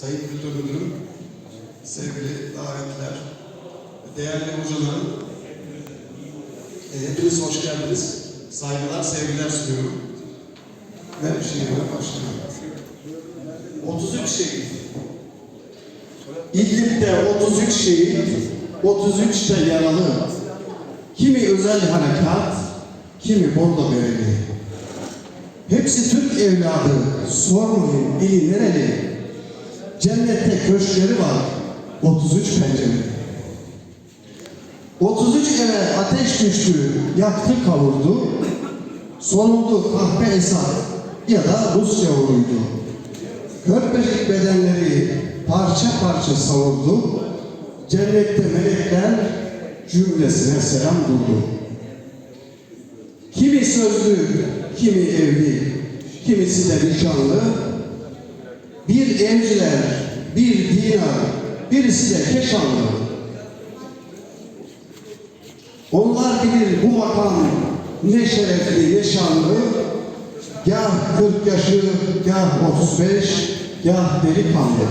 Sayın Kültür Müdürüm, sevgili davetliler, değerli hocalarım, e, hepiniz hoş geldiniz. Saygılar, sevgiler sunuyorum. Ve şiirime başlıyorum. 33 şehit. İdlib'de 33 şehit, 33 de yaralı. Kimi özel harekat, kimi bordo bereli. Hepsi Türk evladı, sormayın ili nereli. Cennette köşkleri var, 33 pencereli. 33 eve ateş düştü, yaktı kavurdu. Sonuldu kahpe Esad ya da Rusya vuruydu. Körpecik bedenleri parça parça savurdu. Cennette melekler cümlesine selam durdu. Kimi sözlü, kimi evli, kimisi de nişanlı. Bir evciler, bir dinar, birisi de keşanlı. Onlar bilir bu makam ne şerefli, ne şanlı. Gah 40 yaşı, gah 35, gah delikanlı.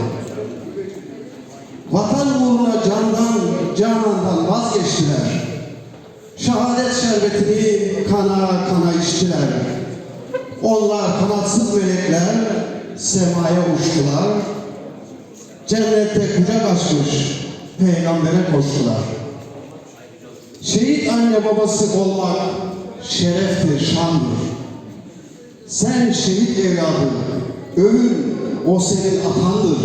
Vatan uğruna candan, canandan vazgeçtiler. Şehadet şerbetini kana kana içtiler. Onlar kanatsız melekler semaya uçtular. Cennette kucak açmış peygambere koştular. Şehit anne babası olmak şereftir, şandır. Sen şehit evladı, övün o senin atandır.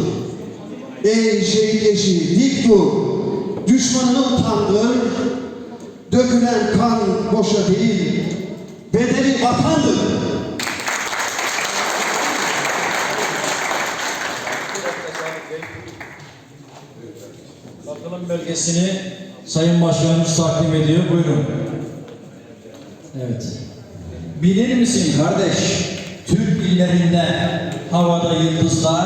Ey şehit eşi dik dur, düşmanını utandır. Dökülen kan boşa değil, bedeli vatandır. Katılım belgesini Sayın Başkanımız takdim ediyor. Buyurun. Evet. Bilir misin kardeş? Türk illerinde havada yıldızlar,